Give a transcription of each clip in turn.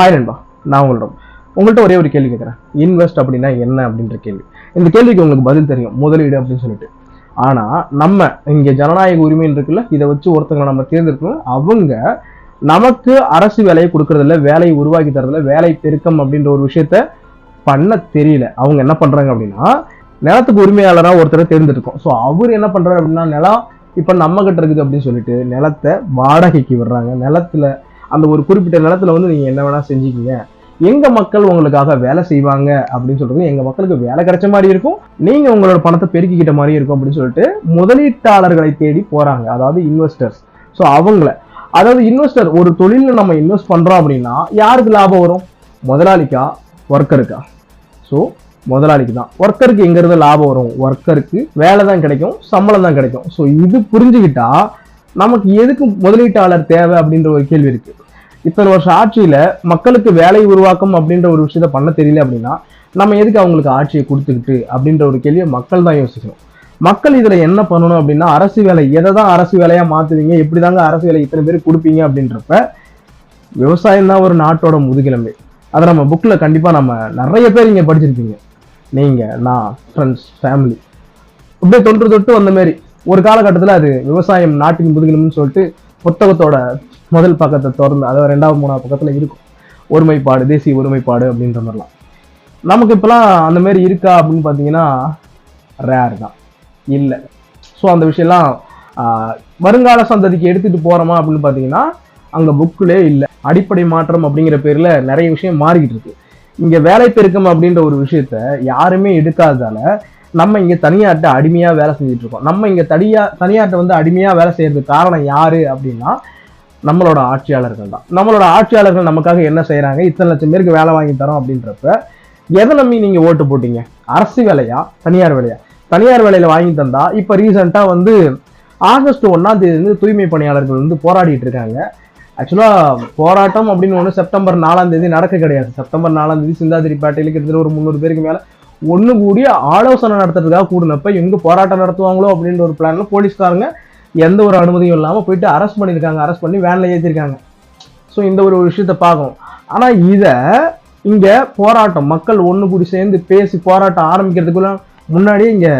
Hi நண்பா நான் உங்களிடம். உங்கள்கிட்ட ஒரே ஒரு கேள்வி கேட்குறேன். இன்வெஸ்ட் அப்படின்னா என்ன அப்படின்ற கேள்வி. இந்த கேள்விக்கு உங்களுக்கு பதில் தெரியும். முதலீடு அப்படின்னு சொல்லிட்டு. ஆனால் நம்ம இங்கே ஜனநாயக உரிமைன்னு இருக்குல்ல இதை வச்சு ஒருத்தங்களை நம்ம தேர்ந்தெடுக்கணும். அவங்க நமக்கு அரசு வேலையை கொடுக்கறதில்ல வேலையை உருவாக்கி தரதில்ல வேலை பெருக்கம் அப்படின்ற ஒரு விஷயத்த பண்ண தெரியல. அவங்க என்ன பண்ணுறாங்க அப்படின்னா நிலத்துக்கு உரிமையாளராக ஒருத்தரை தேர்ந்தெடுக்கும். ஸோ அவர் என்ன பண்ணுறாரு அப்படின்னா நிலம் இப்போ நம்ம கிட்ட இருக்குது அப்படின்னு சொல்லிட்டு நிலத்தை வாடகைக்கு விடுறாங்க. நிலத்துல அந்த ஒரு குறிப்பிட்ட நிலத்தில் வந்து நீங்கள் என்ன வேணால் செஞ்சுக்கீங்க. எங்கள் மக்கள் உங்களுக்காக வேலை செய்வாங்க அப்படின்னு சொல்கிறது எங்கள் மக்களுக்கு வேலை கிடைச்ச மாதிரி இருக்கும். நீங்கள் உங்களோட பணத்தை பெருக்கிக்கிட்ட மாதிரி இருக்கும் அப்படின்னு சொல்லிட்டு முதலீட்டாளர்களை தேடி போகிறாங்க அதாவது இன்வெஸ்டர்ஸ் ஸோ அவங்கள. அதாவது இன்வெஸ்டர் ஒரு தொழிலில் நம்ம இன்வெஸ்ட் பண்ணுறோம் அப்படின்னா யாருக்கு லாபம் வரும்? முதலாளிக்கா? ஒர்க்கருக்கா ஸோ முதலாளிக்கு தான். ஒர்க்கருக்கு எங்கேருந்து லாபம் வரும்? ஒர்க்கருக்கு வேலை தான் கிடைக்கும் சம்பளம் தான் கிடைக்கும். ஸோ இது புரிஞ்சுக்கிட்டா நமக்கு எதுக்கு முதலீட்டாளர் தேவை அப்படின்ற ஒரு கேள்வி இருக்குது இத்தனை வருஷம் ஆட்சியில மக்களுக்கு வேலை உருவாக்கம் அப்படின்ற ஒரு விஷயத்த பண்ண தெரியல அப்படின்னா நம்ம எதுக்கு அவங்களுக்கு ஆட்சியை கொடுத்துக்கிட்டு அப்படின்ற ஒரு கேள்வியை மக்கள் தான் யோசிக்கணும். மக்கள் இதில் என்ன பண்ணணும் அப்படின்னா அரசு வேலை எதை தான் அரசு வேலையாக மாற்றுவீங்க எப்படி தாங்க அரசு வேலை இத்தனை பேர் கொடுப்பீங்க அப்படின்றப்ப விவசாயம் தான் ஒரு நாட்டோட முதுகெலும்பு. அதை நம்ம புக்கில் கண்டிப்பாக நம்ம நிறைய பேர் இங்கே படிச்சிருப்பீங்க. நீங்கள் நான் ஃப்ரெண்ட்ஸ் ஃபேமிலி அப்படியே தொன்று தொட்டு வந்த மாதிரி ஒரு காலகட்டத்தில் அது விவசாயம் நாட்டின் முதுகெலும்புன்னு சொல்லிட்டு புத்தகத்தோட முதல் பக்கத்தை திறந்து அதாவது ரெண்டாவது மூணாவது பக்கத்தில் இருக்கும். ஒருமைப்பாடு தேசிய ஒருமைப்பாடு அப்படின்ற மாதிரிலாம். நமக்கு இப்போலாம் அந்த மாதிரி இருக்கா அப்படின்னு பார்த்தீங்கன்னா ரேர் தான். இல்லை. ஸோ அந்த விஷயம்லாம் வருங்கால சந்ததிக்கு எடுத்துகிட்டு போகிறோமா அப்படின்னு பார்த்தீங்கன்னா அங்கே புக்கிலே இல்லை. அடிப்படை மாற்றம் அப்படிங்கிற பேரில் நிறைய விஷயம் மாறிக்கிட்டு இருக்கு. இங்கே வேலை பெருக்கம் அப்படின்ற ஒரு விஷயத்த யாருமே எடுக்காததால நம்ம இங்கே தனியார்ட்ட அடிமையாக வேலை செஞ்சுட்டு இருக்கோம். நம்ம இங்கே தனியா தனியார்ட்ட வந்து அடிமையாக வேலை செய்யறதுக்கு காரணம் யாரு அப்படின்னா நம்மளோட ஆட்சியாளர்கள் தான். நம்மளோட ஆட்சியாளர்கள் நமக்காக என்ன செய்கிறாங்க இத்தனை லட்சம் பேருக்கு வேலை வாங்கி தரோம் அப்படின்றப்ப எதை நம்பி நீங்கள் ஓட்டு போட்டீங்க? அரசு வேலையா? தனியார் வேலையா? தனியார் வேலையில் வாங்கி தந்தா இப்போ ரீசெண்டாக வந்து ஆகஸ்ட் ஒன்றாம் தேதி வந்து தூய்மை பணியாளர்கள் வந்து போராடிட்டு இருக்காங்க. ஆக்சுவலாக போராட்டம் அப்படின்னு ஒன்று செப்டம்பர் நாலாம் தேதி நடக்க கிடையாது. செப்டம்பர் நாலாம் தேதி சிந்தாதிரிப்பேட்டையில கிட்டத்தட்ட ஒரு முந்நூறு பேருக்கு மேலே ஒன்று கூடி ஆலோசனை நடத்துறதுக்காக கூடினப்ப எங்கே போராட்டம் நடத்துவாங்களோ அப்படின்ற ஒரு பிளான்ல போலீஸ்காரங்க எந்த ஒரு அனுமதியும் இல்லாமல் போயிட்டு அரெஸ்ட் பண்ணியிருக்காங்க. அரெஸ்ட் பண்ணி வேனில் ஏற்றிருக்காங்க ஸோ இந்த ஒரு விஷயத்த பார்க்கணும். ஆனால் இதை இங்கே போராட்டம் மக்கள் ஒன்று கூடி சேர்ந்து பேசி போராட்டம் ஆரம்பிக்கிறதுக்குள்ள முன்னாடியே இங்கே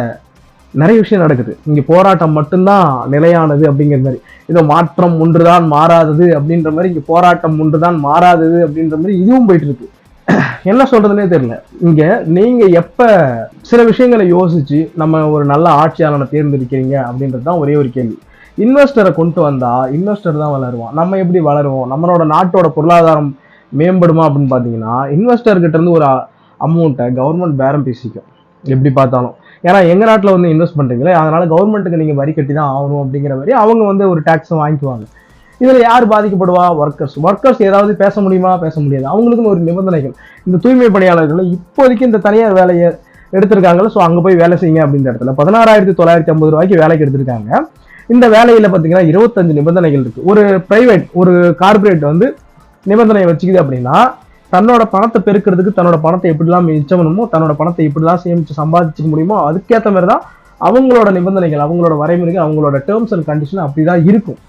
நிறைய விஷயம் நடக்குது. இங்கே போராட்டம் மட்டும்தான் நிலையானது அப்படிங்கிற மாதிரி. இதோ மாற்றம் ஒன்றுதான் மாறாதது அப்படின்ற மாதிரி இங்கே போராட்டம் ஒன்றுதான் மாறாதது அப்படின்ற மாதிரி இதுவும் போயிட்டு இருக்கு. என்ன சொல்றதுனே தெரியல. இங்க நீங்க எப்ப சில விஷயங்களை யோசிச்சு நம்ம ஒரு நல்ல ஆட்சியாளனை தேர்ந்தெடுக்கிறீங்க அப்படின்றது தான் ஒரே ஒரு கேள்வி. இன்வெஸ்டரை கொண்டு வந்தா இன்வெஸ்டர் தான் வளருவான். நம்ம எப்படி வளருவோம்? நம்மளோட நாட்டோட பொருளாதாரம் மேம்படுமா அப்படின்னு பார்த்தீங்கன்னா இன்வெஸ்டர்கிட்ட இருந்து ஒரு அமௌண்ட்டை கவர்மெண்ட் பேரம் பேசிக்கும். எப்படி பார்த்தாலும். ஏன்னா எங்க நாட்டில் வந்து இன்வெஸ்ட் பண்றீங்களே அதனால கவர்மெண்ட்டுக்கு நீங்க வரி கட்டி தான் ஆகணும் அப்படிங்கிற மாதிரி அவங்க வந்து ஒரு டேக்ஸ் வாங்கிக்குவாங்க. இதில் யார் பாதிக்கப்படுவா? ஒர்க்கர்ஸ் ஒர்க்கர்ஸ் ஏதாவது பேச முடியுமா? பேச முடியாது. அவங்களுக்குன்னு ஒரு நிபந்தனைகள். இந்த தூய்மை பணியாளர்கள் இப்போதைக்கு இந்த தனியார் வேலையை எடுத்திருக்காங்கல்ல ஸோ அங்கே போய் வேலை செய்யுங்க அப்படின்ற இடத்துல பதினாறாயிரத்தி தொள்ளாயிரத்தி ஐம்பது ரூபாய்க்கு வேலைக்கு எடுத்திருக்காங்க. இந்த வேலையில் பார்த்தீங்கன்னா இருபத்தஞ்சு நிபந்தனைகள் இருக்குது ஒரு ப்ரைவேட் ஒரு கார்ப்பரேட் வந்து நிபந்தனை வச்சுக்குது அப்படின்னா தன்னோட பணத்தை பெருக்கிறதுக்கு தன்னோட பணத்தை எப்படிலாம் மிச்சம் பண்ணுமோ தன்னோட பணத்தை எப்படிலாம் சேமித்து சம்பாதிச்சுக்க முடியுமோ அதுக்கேற்ற மாதிரி தான் அவங்களோட நிபந்தனைகள் அவங்களோட வரைமுறைகள் அவங்களோட டேர்ம்ஸ் அண்ட் கண்டிஷன் அப்படிதான் இருக்கும்.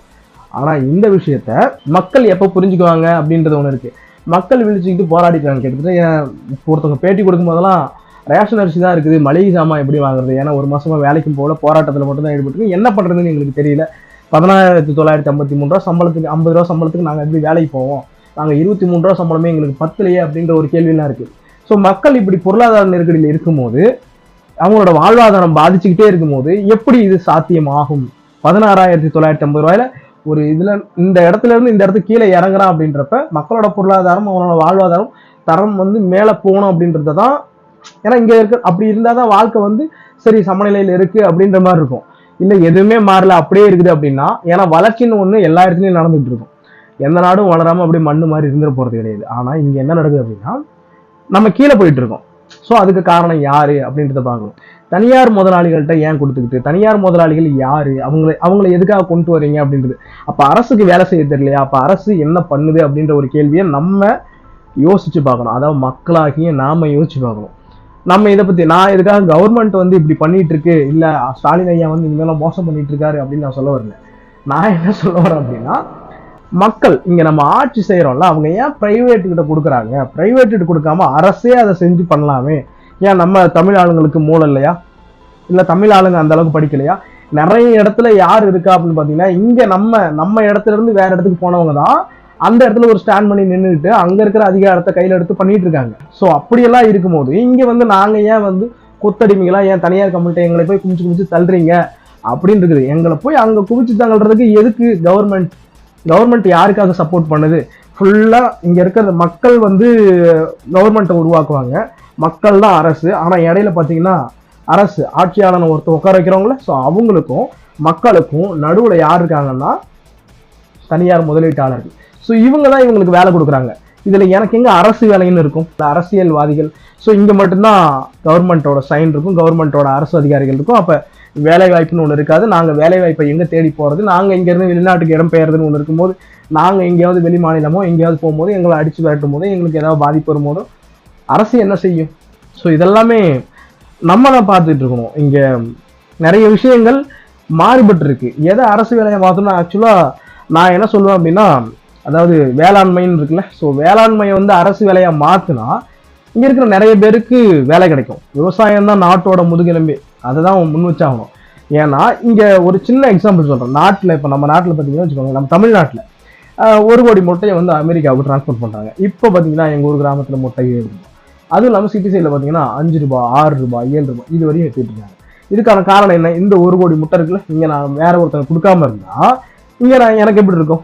ஆனா இந்த விஷயத்த மக்கள் எப்போ புரிஞ்சுக்குவாங்க அப்படின்றது ஒன்று இருக்கு. மக்கள் விழிச்சுக்கிட்டு போராடிக்கிறாங்க கிட்டத்தட்ட ஒருத்தவங்க பேட்டி கொடுக்கும் போதெல்லாம் ரேஷன் அரிசி தான் இருக்குது மளிகை சாமான் எப்படி வாங்குறது? ஏன்னா ஒரு மாசமா வேலைக்கும் போல போராட்டத்தில் மட்டும் தான் ஈடுபட்டு என்ன பண்றதுன்னு எங்களுக்கு தெரியல. பதினாயிரத்தி தொள்ளாயிரத்தி ஐம்பத்தி மூணு ரூபா சம்பளத்துக்கு ஐம்பது ரூபா சம்பளத்துக்கு நாங்கள் எப்படி வேலைக்கு போவோம்? நாங்கள் இருபத்தி மூணு ரூபா சம்பளமே எங்களுக்கு பத்தலையே அப்படின்ற ஒரு கேள்வியெல்லாம் இருக்கு. ஸோ மக்கள் இப்படி பொருளாதார நெருக்கடியில் இருக்கும்போது அவங்களோட வாழ்வாதாரம் பாதிச்சுக்கிட்டே இருக்கும்போது எப்படி இது சாத்தியமாகும்? பதினாறாயிரத்தி தொள்ளாயிரத்தி ஐம்பது ரூபாயில ஒரு இதில் இந்த இடத்துல இருந்து இந்த இடத்துக்கு கீழே இறங்குறான் அப்படின்றப்ப மக்களோட பொருளாதாரம் அவனோட வாழ்வாதாரம் தரம் வந்து மேலே போகணும் அப்படின்றத தான் ஏன்னா இங்கே இருக்க அப்படி இருந்தால் தான் வாழ்க்கை வந்து சரி சமநிலையில் இருக்குது அப்படின்ற மாதிரி இருக்கும். இல்லை எதுவுமே மாறல அப்படியே இருக்குது அப்படின்னா ஏன்னா வளர்ச்சின்னு ஒன்று எல்லா இடத்துலையும் நடந்துகிட்டு இருக்கும். எந்த நாடும் வளராமல் அப்படியே மண்ணு மாதிரி இருந்துட போகிறது கிடையாது. ஆனால் இங்கே என்ன நடக்குது அப்படின்னா நம்ம கீழே போயிட்டு இருக்கோம். ஸோ அதுக்கு காரணம் யாரு அப்படின்றத பார்க்கணும். தனியார் முதலாளிகள்கிட்ட ஏன் கொடுத்துக்கிட்டு தனியார் முதலாளிகள் யாரு? அவங்களை அவங்கள எதுக்காக கொண்டு வரீங்க அப்படின்றது. அப்போ அரசுக்கு வேலை செய்ய தெரியலையா? அப்போ அரசு என்ன பண்ணுது அப்படின்ற ஒரு கேள்வியை நம்ம யோசிச்சு பார்க்கணும். அதாவது மக்களாகிய நாம யோசிச்சு பார்க்கணும். நம்ம இதை பற்றி நான் இதுக்காக கவர்மெண்ட் வந்து இப்படி பண்ணிட்டு இருக்கு? இல்லை ஸ்டாலின் ஐயா வந்து இனிமேலாம் மோசம் பண்ணிட்டு இருக்காரு அப்படின்னு நான் சொல்ல வரல. நான் என்ன சொல்ல வரேன் அப்படின்னா மக்கள் இங்கே நம்ம ஆட்சி செய்கிறோம்ல அவங்க ஏன் ப்ரைவேட்டுக்கிட்ட கிட்ட கொடுக்குறாங்க? ப்ரைவேட்டுக்கிட்ட கொடுக்காம அரசே அதை செஞ்சு பண்ணலாமே. ஏன் நம்ம தமிழ் ஆளுங்களுக்கு மூளை இல்லையா? இல்லை தமிழ் ஆளுங்க அந்த அளவுக்கு படிக்கலையா? நிறைய இடத்துல யார் இருக்கா அப்படின்னு பார்த்தீங்கன்னா இங்கே நம்ம நம்ம இடத்துல இருந்து வேற இடத்துக்கு போனவங்க தான் அந்த இடத்துல ஒரு ஸ்டாண்ட் பண்ணி நின்றுட்டு அங்கே இருக்கிற அதிகாரத்தை கையில் எடுத்து பண்ணிட்டு இருக்காங்க. ஸோ அப்படியெல்லாம் இருக்கும்போது இங்கே வந்து நாங்கள் ஏன் வந்து கொத்தடிமைகளாக ஏன் தனியார் கம்பெனிட்ட எங்களை போய் குமிச்சு குமிச்சு தள்ளுறீங்க? அப்படின்னு இருக்குது. எங்களை போய் அங்கே குமிச்சு தள்ளுறதுக்கு எதுக்கு கவர்மெண்ட் கவர்மெண்ட் யாருக்காக சப்போர்ட் பண்ணுது? ஃபுல்லாக இங்கே இருக்கிற மக்கள் வந்து கவர்மெண்ட்டை உருவாக்குவாங்க. மக்கள் தான் அரசு. ஆனால் இடையில பார்த்தீங்கன்னா அரசு ஆட்சியாளனை ஒருத்தர் உட்கார வைக்கிறவங்கள ஸோ அவங்களுக்கும் மக்களுக்கும் நடுவில் யார் இருக்காங்கன்னா தனியார் முதலீட்டாளர்கள். ஸோ இவங்க தான் இவங்களுக்கு வேலை கொடுக்குறாங்க. இதில் எனக்கு எங்கே அரசு வேலைன்னு இருக்கும்? அரசியல்வாதிகள். ஸோ இங்கே மட்டும்தான் கவர்மெண்ட்டோட சைன் இருக்கும். கவர்மெண்ட்டோட அரசு அதிகாரிகள் இருக்கும். அப்போ வேலை வாய்ப்புன்னு ஒன்று இருக்காது. நாங்கள் வேலை வாய்ப்பை எங்க தேடி போகிறது நாங்கள் இங்கேருந்து வெளிநாட்டுக்கு இடம் பெயர்றதுன்னு ஒன்று இருக்கும்போது நாங்கள் எங்கேயாவது வெளி மாநிலமோ எங்கேயாவது போகும்போது எங்களை அடிச்சு விரட்டும் போது எங்களுக்கு ஏதாவது பாதிப்பு வரும்போதும் அரசு என்ன செய்யும்? ஸோ இதெல்லாமே நம்ம தான் பார்த்துட்டு இருக்கணும். இங்கே நிறைய விஷயங்கள் மாறுபட்டு இருக்கு எதை அரசு வேலையை மாற்றணும் ஆக்சுவலாக நான் என்ன சொல்லுவேன் அப்படின்னா அதாவது வேளாண்மைன்னு இருக்குல்ல ஸோ வேளாண்மையை வந்து அரசு வேலையாக மாற்றினா இங்கே இருக்கிற நிறைய பேருக்கு வேலை கிடைக்கும். விவசாயம் தான் நாட்டோட முதுகெலும்பே. அதை தான் முன் வச்சாகணும். ஏன்னா இங்கே ஒரு சின்ன எக்ஸாம்பிள் சொல்கிறேன் நாட்டில் இப்போ நம்ம நாட்டில் பார்த்தீங்கன்னா வச்சுக்கோங்க நம்ம தமிழ்நாட்டில் ஒரு கோடி முட்டையை வந்து அமெரிக்காவுக்கு டிரான்ஸ்போர்ட் பண்ணுறாங்க இப்போ பார்த்தீங்கன்னா எங்கள் ஊர் கிராமத்தில் முட்டையே இருக்கும் அதுவும் இல்லாமல் சிட்டி சைடில் பார்த்தீங்கன்னா அஞ்சு ரூபாய் ஆறு ரூபாய் ஏழு ரூபாய் இது வரையும் எடுத்துட்டு இருக்காங்க. இதுக்கான காரணம் என்ன? இந்த ஒரு கோடி முட்டை இருக்குல்ல இங்கே நான் வேற ஒருத்தர் கொடுக்காம இருந்தா இங்கே நான் எனக்கு எப்படி இருக்கும்?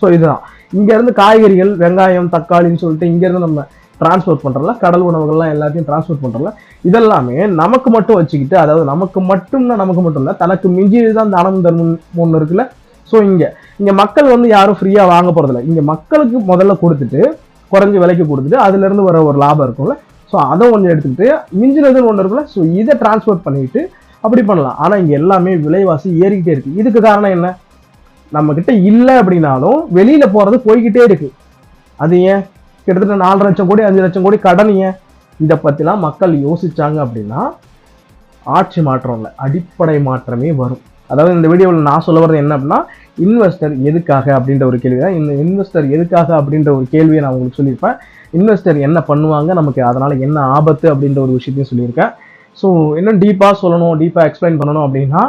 ஸோ இதுதான். இங்கேருந்து காய்கறிகள் வெங்காயம் தக்காளின்னு சொல்லிட்டு இங்கேருந்து நம்ம டிரான்ஸ்போர்ட் பண்ணுறல கடல் உணவுகள்லாம் எல்லாத்தையும் டிரான்ஸ்போர்ட் பண்ணுறல இதெல்லாமே நமக்கு மட்டும் வச்சுக்கிட்டு அதாவது நமக்கு மட்டும்னா நமக்கு மட்டும் இல்லை தனக்கு மிஞ்சியது தான் தானம் தர்மம் ஒன்று இருக்குல்ல. ஸோ இங்கே இங்கே மக்கள் வந்து யாரும் ஃப்ரீயாக வாங்க போகிறதில்ல இங்கே மக்களுக்கு முதல்ல கொடுத்துட்டு குறைஞ்ச விலைக்கு கொடுத்துட்டு அதுலேருந்து வர ஒரு லாபம் இருக்கும்ல. ஸோ அதை ஒன்று எடுத்துக்கிட்டு மிஞ்சினதுன்னு ஒன்று இருக்குல்ல ஸோ இதை டிரான்ஸ்போர்ட் பண்ணிட்டு அப்படி பண்ணலாம். ஆனால் இங்கே எல்லாமே விலைவாசி ஏறிக்கிட்டே இருக்குது இதுக்கு காரணம் என்ன? நம்மக்கிட்ட இல்லை அப்படின்னாலும் வெளியில் போகிறது போய்கிட்டே இருக்குது அது ஏன்? கிட்டத்தட்ட நாலு லட்சம் கோடி அஞ்சு லட்சம் கோடி கடன் ஏன்? இதை பற்றிலாம் மக்கள் யோசித்தாங்க அப்படின்னா ஆட்சி மாற்றம் இல்லை அடிப்படை மாற்றமே வரும். அதாவது இந்த வீடியோவில் நான் சொல்ல வர்றது என்ன அப்படின்னா இன்வெஸ்டர் எதுக்காக அப்படின்ற ஒரு கேள்வி தான். இந்த இன்வெஸ்டர் எதுக்காக அப்படின்ற ஒரு கேள்வியை நான் உங்களுக்கு சொல்லியிருப்பேன். இன்வெஸ்டர் என்ன பண்ணுவாங்க? நமக்கு அதனால் என்ன ஆபத்து அப்படின்ற ஒரு விஷயத்தையும் சொல்லியிருக்கேன். ஸோ இன்னும் டீப்பாக சொல்லணும் டீப்பாக எக்ஸ்பிளைன் பண்ணணும் அப்படின்னா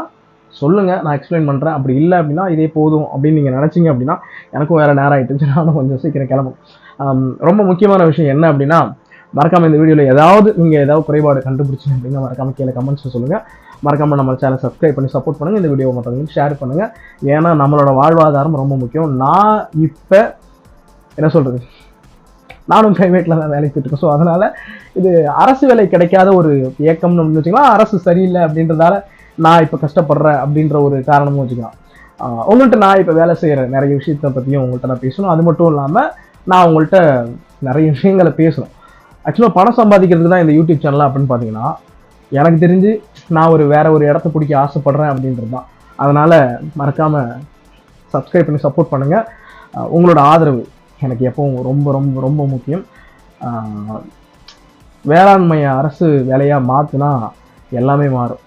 சொல்லுங்கள் நான் எக்ஸ்பிளைன் பண்ணுறேன் அப்படி இல்லை அப்படின்னா இதே போதும் அப்படின்னு நீங்கள் நினச்சிங்க அப்படின்னா எனக்கும் வேறு நேரம் ஆகிட்டு நானும் கொஞ்சம் சீக்கிரம் கிளம்பும். ரொம்ப முக்கியமான விஷயம் என்ன அப்படின்னா மறக்காமல் இந்த வீடியோவில் ஏதாவது நீங்கள் ஏதாவது குறைபாடு கண்டுபிடிச்சிங்க அப்படின்னா மறக்காமல் கீழே கமெண்ட்ஸ் சொல்லுங்கள் மறக்காமல் நம்ம சேனல் சப்ஸ்கிரைப் பண்ணி சப்போர்ட் பண்ணுங்கள் இந்த வீடியோ மற்றவங்களுக்கு ஷேர் பண்ணுங்கள் ஏன்னா நம்மளோட வாழ்வாதாரம் ரொம்ப முக்கியம். நான் இப்போ என்ன சொல்கிறது நானும் ப்ரைவேட்டில் தான் வேலைக்கு போயிட்டுருக்கேன். ஸோ அதனால் இது அரசு வேலை கிடைக்காத ஒரு இயக்கம்னு வச்சுக்கலாம். அரசு சரியில்லை அப்படின்றதால நான் இப்போ கஷ்டப்படுறேன் அப்படின்ற ஒரு காரணமும் வச்சுக்கலாம். உங்கள்கிட்ட நான் இப்போ வேலை செய்கிற நிறைய விஷயத்தை பற்றியும் உங்கள்கிட்ட நான் பேசணும். அது மட்டும் இல்லாமல் நான் உங்கள்கிட்ட நிறைய விஷயங்களை பேசணும். ஆக்சுவலாக பணம் சம்பாதிக்கிறதுக்கு தான் இந்த யூடியூப் சேனல் அப்படின்னு பார்த்தீங்கன்னா எனக்கு தெரிஞ்சு நான் ஒரு வேற ஒரு இடத்த பிடிக்க ஆசைப்படுறேன் அப்படின்றது தான். அதனால் மறக்காமல் சப்ஸ்கிரைப் பண்ணி சப்போர்ட் பண்ணுங்கள் உங்களோட ஆதரவு எனக்கு எப்பவும் ரொம்ப ரொம்ப ரொம்ப முக்கியம். வேளாண்மையை அரசு வேலையாக மாற்றினா எல்லாமே மாறும்.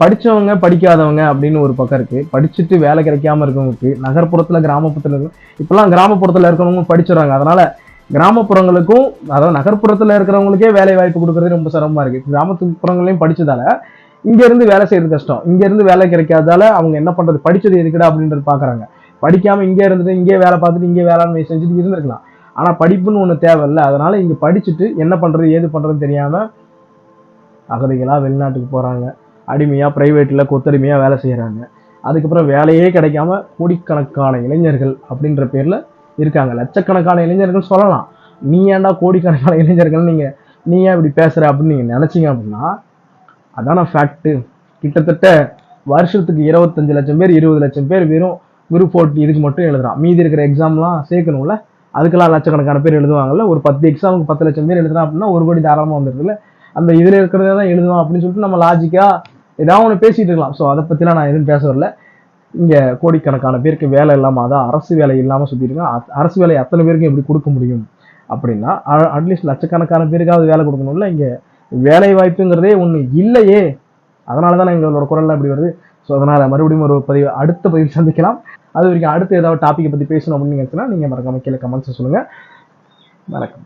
படித்தவங்க படிக்காதவங்க அப்படின்னு ஒரு பக்கம் இருக்குது படிச்சுட்டு வேலை கிடைக்காம இருக்கவங்களுக்கு நகர்ப்புறத்தில் கிராமப்புறத்தில் இருக்கு. இப்போலாம் கிராமப்புறத்தில் இருக்கிறவங்க படிச்சிடறாங்க. அதனால் கிராமப்புறங்களுக்கும் அதாவது நகர்ப்புறத்தில் இருக்கிறவங்களுக்கே வேலை வாய்ப்பு கொடுக்கறது ரொம்ப சிரமமா கிராமத்து புறங்களையும் படித்ததால் இங்க இருந்து வேலை செய்யறது கஷ்டம். இங்க இருந்து வேலை கிடைக்காதால அவங்க என்ன பண்றது? படிச்சது எதுக்குடா அப்படின்றது பாக்குறாங்க. படிக்காம இங்கே இருந்துட்டு இங்கே வேலை பார்த்துட்டு இங்கே வேலை செஞ்சுட்டு இருந்திருக்கலாம். ஆனா படிப்புன்னு ஒண்ணு தேவையில்ல. அதனால இங்க படிச்சுட்டு என்ன பண்றது ஏது பண்றதுன்னு தெரியாம அகதிகளா வெளிநாட்டுக்கு போறாங்க. அடிமையா பிரைவேட்ல கொத்தடிமையா வேலை செய்யறாங்க. அதுக்கப்புறம் வேலையே கிடைக்காம கோடிக்கணக்கான இளைஞர்கள் அப்படின்ற பேர்ல இருக்காங்க. லட்சக்கணக்கான இளைஞர்கள் சொல்லலாம். நீ ஏன்டா கோடிக்கணக்கான இளைஞர்கள் நீங்க நீ ஏன் இப்படி பேசுற அப்படின்னு நீங்க நினைச்சீங்க அப்படின்னா அதான ஃபேக்ட்டு கிட்டத்தட்ட வருஷத்துக்கு இருபத்தஞ்சு லட்சம் பேர் இருபது லட்சம் பேர் வெறும் குரூப் போட்டி இதுக்கு மட்டும் எழுதுறான். மீதி இருக்கிற எக்ஸாம்லாம் சேர்க்கணும்ல. அதுக்கெல்லாம் லட்சக்கணக்கான பேர் எழுதுவாங்கல்ல. ஒரு பத்து எக்ஸாமுக்கு பத்து லட்சம் பேர் எழுதுனா அப்படின்னா ஒரு கோடி தாராளமாக வந்துருக்குல்ல அந்த இதில் இருக்கிறத தான் எழுதுவான் அப்படின்னு சொல்லிட்டு நம்ம லாஜிக்காக ஏதாவது ஒன்று பேசிட்டு இருக்கலாம். ஸோ அதை பற்றிலாம் நான் எதுவும் பேச வரல. இங்கே கோடிக்கணக்கான பேருக்கு வேலை இல்லாமல் அதான் அரசு வேலை இல்லாமல் சுற்றிருக்கேன் அரசு வேலை அத்தனை பேருக்கும் எப்படி கொடுக்க முடியும் அப்படின்னா அட்லீஸ்ட் லட்சக்கணக்கான பேருக்காவது வேலை கொடுக்கணும்ல இங்கே. வேலை வாய்ப்புங்கிறதே ஒன்று இல்லையே. அதனால தான் எங்களோட குரல்லாம் இப்படி வருது. ஸோ அதனால் மறுபடியும் ஒரு பதிவு அடுத்த பதிவில் சந்திக்கலாம். அது வரைக்கும் அடுத்து ஏதாவது டாப்பிக்கை பற்றி பேசணும் அப்படின்னு நினைச்சுன்னா நீங்கள் மறக்காம கீழே கமெண்ட்ஸை சொல்லுங்கள் வணக்கம்.